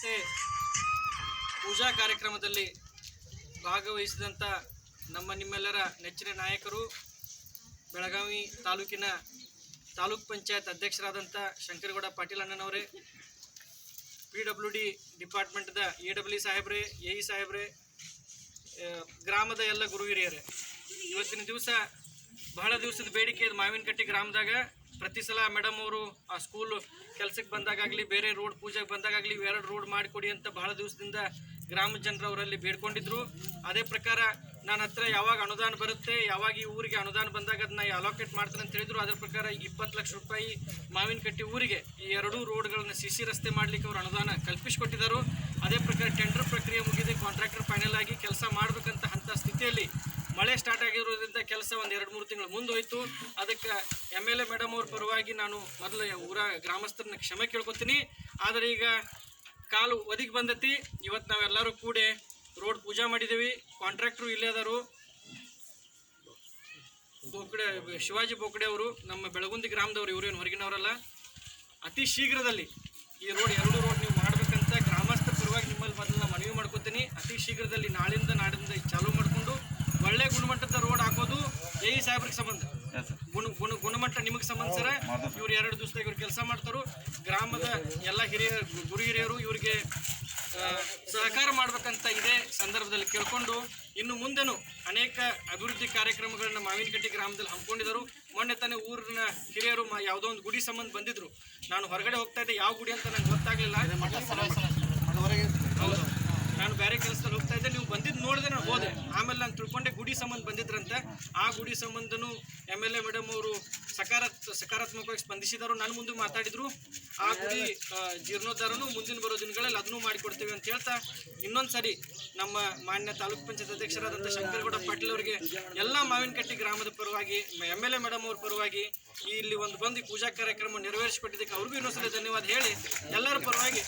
ಮತ್ತೆ ಪೂಜಾ ಕಾರ್ಯಕ್ರಮದಲ್ಲಿ ಭಾಗವಹಿಸಿದಂಥ ನಮ್ಮ ನಿಮ್ಮೆಲ್ಲರ ನೆಚ್ಚಿನ ನಾಯಕರು ಬೆಳಗಾವಿ ತಾಲೂಕಿನ ತಾಲೂಕ್ ಪಂಚಾಯತ್ ಅಧ್ಯಕ್ಷರಾದಂಥ ಶಂಕರಗೌಡ ಪಾಟೀಲ್ ಅಣ್ಣನವರೇ ಪಿ ಡಬ್ಲ್ಯೂ ಡಿ ಡಿಪಾರ್ಟ್ಮೆಂಟ್ದ ಎ ಡಬ್ಲ್ಯೂ ಸಾಹೇಬ್ರೆ, ಎ ಇ ಸಾಹೇಬ್ರೆ ಗ್ರಾಮದ ಎಲ್ಲ ಗುರು ಹಿರಿಯರೇ. ಇವತ್ತಿನ ದಿವಸ ಬಹಳ ದಿವಸದ ಬೇಡಿಕೆ ಮಾವಿನಕಟ್ಟಿ ಗ್ರಾಮದಾಗ. ಪ್ರತಿ ಸಲ ಮೇಡಮ್ ಅವರು ಆ ಸ್ಕೂಲ್ ಕೆಲ್ಸಕ್ಕೆ ಬಂದಾಗಲಿ ಬೇರೆ ರೋಡ್ ಪೂಜೆಗೆ ಬಂದಾಗಲಿ ಎರಡು ರೋಡ್ ಮಾಡಿಕೊಡಿ ಅಂತ ಬಹಳ ದಿವಸದಿಂದ ಗ್ರಾಮ ಜನರು ಅವರಲ್ಲಿ ಬೇಡ್ಕೊಂಡಿದ್ರು. ಅದೇ ಪ್ರಕಾರ ನನ್ನ ಹತ್ರ ಯಾವಾಗ ಅನುದಾನ ಬರುತ್ತೆ, ಯಾವಾಗ ಈ ಊರಿಗೆ ಅನುದಾನ ಬಂದಾಗ ಅದನ್ನ ಅಲೋಕೇಟ್ ಮಾಡ್ತಾರೆ ಅಂತ ಹೇಳಿದ್ರು. ಅದ್ರ ಪ್ರಕಾರ ಇಪ್ಪತ್ತು ಲಕ್ಷ ರೂಪಾಯಿ ಮಾವಿನಕಟ್ಟಿ ಊರಿಗೆ ಈ ಎರಡೂ ರೋಡ್ಗಳನ್ನ ಸಿ ಸಿ ರಸ್ತೆ ಮಾಡ್ಲಿಕ್ಕೆ ಅವರು ಅನುದಾನ ಕಲ್ಪಿಸಿಕೊಟ್ಟಿದ್ದಾರೆ ಅದೇ ಪ್ರಕಾರ ಟೆಂಡರ್ ಪ್ರಕ್ರಿಯೆ ಮುಗಿದು ಕಾಂಟ್ರಾಕ್ಟರ್ ಫೈನಲ್ ಆಗಿ ಕೆಲಸ ಮಾಡಬೇಕಂತ ಅಂತ ಸ್ಥಿತಿಯಲ್ಲಿ ಮಳೆ ಸ್ಟಾರ್ಟ್ ಆಗಿರೋದ್ರಿಂದ ಕೆಲಸ ಒಂದು ಎರಡು ಮೂರು ತಿಂಗಳು ಮುಂದೋಯ್ತು ಅದಕ್ಕೆ ಎಂ ಎಲ್ ಎ ಮೇಡಮ್ ಅವ್ರ ಪರವಾಗಿ ನಾನು ಮೊದಲು ಊರ ಗ್ರಾಮಸ್ಥರನ್ನ ಕ್ಷಮೆ ಕೇಳ್ಕೊತೀನಿ. ಆದರೆ ಈಗ ಕಾಲು ಒದಗಿ ಬಂದತಿ. ಇವತ್ತು ನಾವೆಲ್ಲರೂ ಕೂಡಿ ರೋಡ್ ಪೂಜಾ ಮಾಡಿದ್ದೀವಿ ಕಾಂಟ್ರಾಕ್ಟ್ರು ಇಲ್ಲೇ ಅದಾರು. ಬೋಕಡೆ, ಶಿವಾಜಿ ಬೋಕಡೆ ಅವರು, ನಮ್ಮ ಬೆಳಗುಂದಿ ಗ್ರಾಮದವರು ಇವರೇನು ಹೊರಗಿನವರಲ್ಲ, ಅತಿ ಶೀಘ್ರದಲ್ಲಿ ಈ ರೋಡ್ ಎರಡು ರೋಡ್ ನೀವು ಮಾಡಬೇಕಂತ ಗ್ರಾಮಸ್ಥರ ಪರವಾಗಿ ನಿಮ್ಮಲ್ಲಿ ಮೊದಲು ನಾನು ಮನವಿ ಮಾಡ್ಕೋತೀನಿ. ಅತಿ ಶೀಘ್ರದಲ್ಲಿ ನಾಳಿಂದ ಒಳ್ಳೆ ಗುಣಮಟ್ಟದ ರೋಡ್ ಹಾಕೋದು ಎ ಇ ಸಾಹೇಬ್ರಿಗೆ ಸಂಬಂಧ. ಗುಣ ಗುಣ ಗುಣಮಟ್ಟ ನಿಮಗೆ ಸಂಬಂಧ ಸರ ಇವ್ರು ಎರಡು ದಿವಸದಾಗ ಇವ್ರು ಕೆಲಸ ಮಾಡ್ತಾರೋ. ಗ್ರಾಮದ ಎಲ್ಲ ಹಿರಿಯ ಗುರು ಹಿರಿಯರು ಇವರಿಗೆ ಸಹಕಾರ ಮಾಡ್ಬೇಕಂತ ಇದೇ ಸಂದರ್ಭದಲ್ಲಿ ಕೇಳ್ಕೊಂಡು ಇನ್ನು ಮುಂದೆನೂ ಅನೇಕ ಅಭಿವೃದ್ಧಿ ಕಾರ್ಯಕ್ರಮಗಳನ್ನ ಮಾವಿನಕಟ್ಟಿ ಗ್ರಾಮದಲ್ಲಿ ಹಮ್ಮಿಕೊಂಡಿದ್ದರು. ಮೊನ್ನೆ ತಾನೇ ಊರಿನ ಹಿರಿಯರು ಮಾ ಯಾವುದೋ ಒಂದು ಗುಡಿ ಸಂಬಂಧ ಬಂದಿದ್ರು. ನಾನು ಹೊರಗಡೆ ಹೋಗ್ತಾ ಇದ್ದೆ. ಯಾವ ಗುಡಿ ಅಂತ ನಂಗೆ ಗೊತ್ತಾಗ್ಲಿಲ್ಲ. ಹೌದು ನಾನು ಬೇರೆ ಕೆಲಸದಲ್ಲಿ ಹೋಗ್ತಾ ಇದ್ದೆ ನೀವು ಬಂದಿದ್ದು ನೋಡಿದೆ ನಾನು ಹೋದೆ ಆಮೇಲೆ ನಾನು ತಿಳ್ಕೊಂಡೆ ಗುಡಿ ಸಂಬಂಧ ಬಂದಿದ್ರಂತೆ. ಆ ಗುಡಿ ಸಂಬಂಧನೂ ಎಂ ಎಲ್ ಎ ಮೇಡಮ್ ಅವರು ಸಕಾರಾತ್, ಸಕಾರಾತ್ಮಕವಾಗಿ ಸ್ಪಂದಿಸಿದರು. ನನ್ನ ಮುಂದೆ ಮಾತಾಡಿದ್ರು. ಆ ಗುಡಿ ಜೀರ್ಣೋದ್ಧಾರನು ಮುಂದಿನ ಬರೋ ದಿನಗಳಲ್ಲಿ ಅದನ್ನು ಮಾಡಿಕೊಡ್ತೇವೆ ಅಂತ ಹೇಳ್ತಾ ಇನ್ನೊಂದು ಸರಿ ನಮ್ಮ ಮಾನ್ಯ ತಾಲೂಕ್ ಪಂಚಾಯತ್ ಅಧ್ಯಕ್ಷರಾದಂಥ ಶಂಕರಗೌಡ ಪಾಟೀಲ್ ಅವರಿಗೆ ಎಲ್ಲ ಮಾವಿನಕಟ್ಟಿ ಗ್ರಾಮದ ಪರವಾಗಿ ಎಂ ಎಲ್ ಎ ಮೇಡಮ್ ಅವ್ರ ಪರವಾಗಿ ಇಲ್ಲಿ ಒಂದು ಬಂದು ಪೂಜಾ ಕಾರ್ಯಕ್ರಮ ನೆರವೇರಿಸಿಕೊಟ್ಟಿದ್ದಕ್ಕೆ ಅವ್ರಿಗೂ ಇನ್ನೊಂದ್ಸಲ ಧನ್ಯವಾದ ಹೇಳಿ ಎಲ್ಲರ ಪರವಾಗಿ